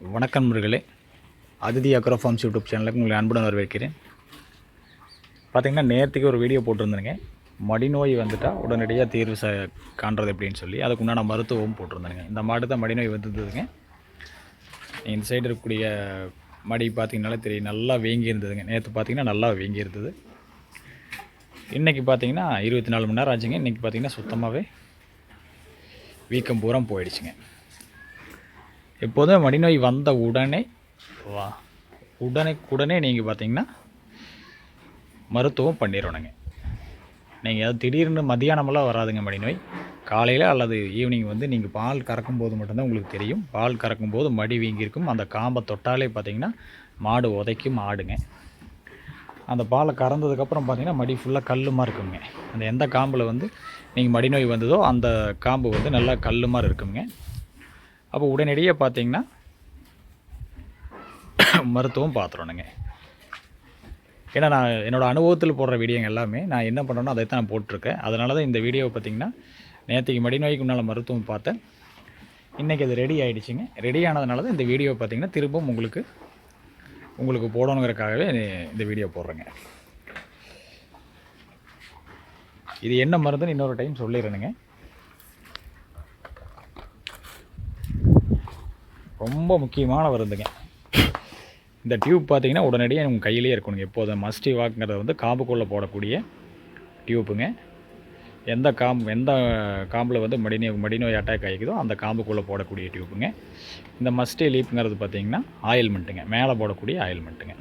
வணக்கம் நண்பர்களே. Aditi agro forms YouTube சேனலுக்கு உங்களை அன்புடன் வரவேற்கிறேன். பார்த்திங்கன்னா நேரத்துக்கு ஒரு வீடியோ போட்டிருந்தேங்க மடிநோய் வந்துட்டால் உடனடியாக தீர்வு ச காண்றது எப்படின்னு சொல்லி அதுக்கு உண்டான மருத்துவம் போட்டிருந்தேங்க இந்த மாடு தான் மடிநோய் வந்துருந்ததுங்க. இந்த சைடு இருக்கக்கூடிய மடி பார்த்திங்கனாலே தெரியும் நல்லா வீங்கி இருந்ததுங்க. நேற்று பார்த்தீங்கன்னா நல்லா வீங்கி இருந்தது. இன்றைக்கி பார்த்தீங்கன்னா இருபத்தி நாலு மணி நேரம் ஆச்சுங்க. இன்றைக்கி பார்த்தீங்கன்னா சுத்தமாகவே வீக்கம் பூரா போயிடுச்சுங்க. எப்போதும் மடிநோய் வந்த உடனே வா உடனே உடனே நீங்கள் பார்த்தீங்கன்னா மருத்துவம் பண்ணிடணுங்க. நீங்கள் ஏதாவது திடீர்னு மதியானமெல்லாம் வராதுங்க மடிநோய். காலையில் அல்லது ஈவினிங் வந்து நீங்கள் பால் கறக்கும் போது மட்டும்தான் உங்களுக்கு தெரியும். பால் கறக்கும் போது மடி வீங்கியிருக்கும். அந்த காம்பை தொட்டாலே பார்த்தீங்கன்னா மாடு உதைக்கும் ஆடுங்க. அந்த பாலை கறந்ததுக்கப்புறம் பார்த்தீங்கன்னா மடி ஃபுல்லாக கல்லுமா இருக்குங்க. அந்த எந்த காம்பில் வந்து நீங்கள் மடிநோய் வந்ததோ அந்த காம்பு வந்து நல்லா கல்லுமா இருக்குங்க. அப்போ உடனடியாக பார்த்தீங்கன்னா மருத்துவம் பார்த்துடணுங்க ஏன்னா நான் என்னோடய அனுபவத்தில் போடுற வீடியோங்க எல்லாமே நான் என்ன பண்ணுறேனோ அதை தான் நான் போட்டிருக்கேன். அதனால தான் இந்த வீடியோவை பார்த்தீங்கன்னா நேற்றுக்கு மடிநோய்க்கு முன்னால் மருத்துவம் பார்த்தேன். இன்றைக்கி அது ரெடி ஆகிடுச்சிங்க ரெடி ஆனதுனால தான் இந்த வீடியோ பார்த்தீங்கன்னா திரும்பவும் உங்களுக்கு உங்களுக்கு போடணுங்கிறக்காகவே இந்த வீடியோ போடுறேங்க. இது என்ன மருந்துன்னு இன்னொரு டைம் சொல்லிடுறேனுங்க. ரொம்ப முக்கியமான மருந்துங்க இந்த டியூப் பார்த்தீங்கன்னா உடனடியாக உங்கள் கையிலேயே இருக்கணுங்க. எப்போதும் மஸ்டி வாக்குங்கிறது வந்து காம்புக்குள்ளே போடக்கூடிய டியூப்புங்க. எந்த காம்பு எந்த காம்பில் வந்து மடிநோய் மடிநோய் அட்டாக் ஆகிக்குதோ அந்த காம்புக்குள்ளே போடக்கூடிய டியூப்புங்க. இந்த மஸ்டி லீப்புங்கிறது பார்த்தீங்கன்னா ஆயில்மெண்ட்டுங்க மேலே போடக்கூடிய ஆயில்மெண்ட்டுங்க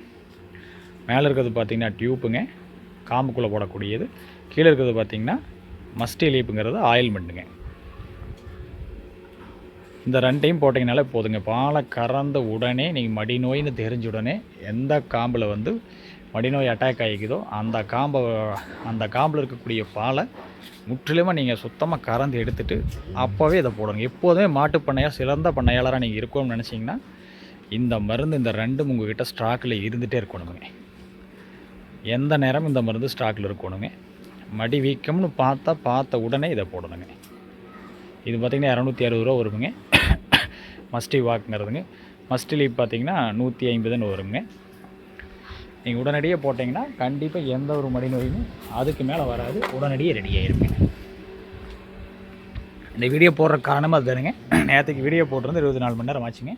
மேலே இருக்கிறது பார்த்தீங்கன்னா டியூப்புங்க. காம்புக்குள்ளே போடக்கூடியது. கீழே இருக்கிறது பார்த்தீங்கன்னா மஸ்டி லீப்புங்கிறது ஆயில்மெண்ட்டுங்க இந்த ரெண்டையும் போட்டிங்கனாலே போதுங்க. பாலை கறந்த உடனே நீங்கள் மடிநோயின்னு தெரிஞ்ச உடனே எந்த காம்பில் வந்து மடிநோய் அட்டாக் ஆகிக்குதோ அந்த காம்பை அந்த காம்பில் இருக்கக்கூடிய பாலை முற்றிலுமாக நீங்கள் சுத்தமாக கறந்து எடுத்துட்டு அப்போவே இதை போடுங்க. எப்போதுமே மாட்டு பண்ணையாக சிறந்த பண்ணையாளராக நீங்கள் இருக்கணும்னு நினச்சிங்கன்னா இந்த மருந்து இந்த ரெண்டும் உங்கள்கிட்ட ஸ்டாக்கில் இருந்துகிட்டே இருக்கணுங்க. எந்த நேரம் இந்த மருந்து ஸ்டாக்கில் இருக்கணுங்க. மடி வீக்கம்னு பார்த்தா பார்த்த உடனே இதை போடணுங்க இது பார்த்திங்கன்னா இரநூத்தி அறுபது ரூபா வருமுங்க. மஸ்டி வாக்குங்கிறதுங்க மஸ்டி லீவ் பார்த்தீங்கன்னா நூற்றி ஐம்பதுன்னு வருங்க. நீங்கள் உடனடியாக போட்டிங்கன்னா கண்டிப்பாக எந்த ஒரு மடி நோயும் அதுக்கு மேலே வராது. உடனடியே ரெடி ஆகிருப்பீங்க இந்த வீடியோ போடுற காரணமாக அதுதானுங்க. நேற்றுக்கு வீடியோ போட்டிருந்து இருபத்தி நாலு மணி நேரம் ஆச்சுங்க.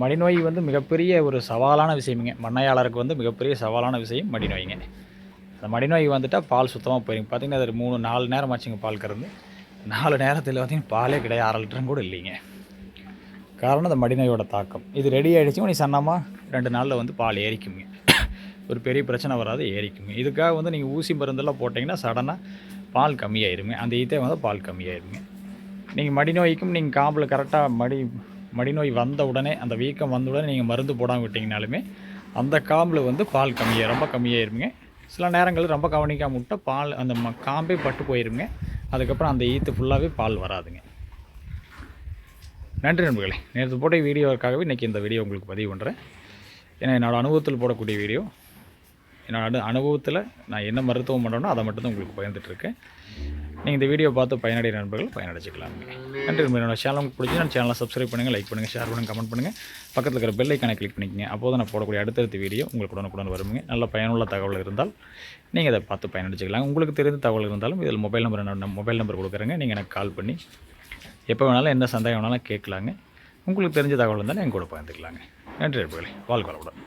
மடிநோய் வந்து மிகப்பெரிய ஒரு சவாலான விஷயமுங்க. மண்ணையாளருக்கு வந்து மிகப்பெரிய சவாலான விஷயம் மடிநோய்ங்க அந்த மடிநோய் வந்துட்டால் பால் சுத்தமாக போயிருங்க. பார்த்தீங்கன்னா அது மூணு நாலு நேரம் ஆச்சுங்க பால் கறந்து. நாலு நேரத்தில் பார்த்தீங்கன்னா பாலே கிடையாது. அரை லிட்டரும் கூட இல்லைங்க. காரணம் அந்த மடிநோயோட தாக்கம். இது ரெடி ஆகிடுச்சு நீ சன்னமாக ரெண்டு நாளில் வந்து பால் ஏறிக்குங்க. ஒரு பெரிய பிரச்சனை வராது ஏறிக்குங்க. இதுக்காக வந்து நீங்கள் ஊசி மருந்தெல்லாம் போட்டிங்கன்னா சடனாக பால் கம்மியாயிருங்க. அந்த ஈத்தே வந்து பால் கம்மியாயிருங்க. நீங்கள் மடிநோய்க்கும் நீங்கள் காம்பில் கரெக்டாக மடி மடிநோய் வந்த உடனே அந்த வீக்கம் வந்த உடனே நீங்கள் மருந்து போடாமல் விட்டிங்கனாலுமே அந்த காம்பில் வந்து பால் கம்மியாக ரொம்ப கம்மியாயிருங்க. சில நேரங்களில் ரொம்ப கவனிக்காம விட்டால் பால் அந்த ம காம்பே பட்டு போயிருங்க. அதுக்கப்புறம் அந்த ஈத்து ஃபுல்லாகவே பால் வராதுங்க. நன்றி நண்பர்களே. நேற்று போட்ட வீடியோவுக்காகவே இன்றைக்கி இந்த வீடியோ உங்களுக்கு பதிவு பண்ணுறேன் ஏன்னா என்னோடய அனுபவத்தில் போடக்கூடிய வீடியோ என்னோட அனு அனுபவத்தில் நான் என்ன மருத்துவம் பண்ணுறேனோ அதை மட்டும் தான் உங்களுக்கு பயந்துட்டுருக்கேன் நீங்கள் இந்த வீடியோ பார்த்து பயனடைய நண்பர்கள் பயனடைச்சிக்கலாம் நன்றி நண்பர்களே. என்னோட சேனல் உங்களுக்கு பிடிச்சி நான் சேனலை சப்ஸ்கிரைப் பண்ணுங்கள் லைக் பண்ணுங்கள் ஷேர் பண்ணுங்கள் கமெண்ட் பண்ணுங்கள் பக்கத்தில் இருக்கிற பெல் ஐக்கானை கிளிக் பண்ணிக்கங்க. அப்போ தான் நான் போடக்கூடிய அடுத்தடுத்த வீடியோ உங்களுக்கு உடனுக்குடன் வருவீங்க நல்ல பயனுள்ள தகவல் இருந்தால் நீங்கள் அதை பார்த்து பயனடைச்சிக்கலாம் உங்களுக்கு தெரிந்த தகவல் இருந்தாலும் இதில் மொபைல் நம்பர் என்னோட மொபைல் நம்பர் கொடுக்குறேங்க. நீங்கள் எனக்கு கால் பண்ணி எப்போ வேணாலும் என்ன சந்தேகம் வேணாலும் கேட்கலாங்க. உங்களுக்கு தெரிஞ்ச தகவல் இருந்தாலும் என் கூட பகிர்ந்துக்கலாங்க. நன்றி நண்பர்களே வாழ்க்கை வளமுடன்.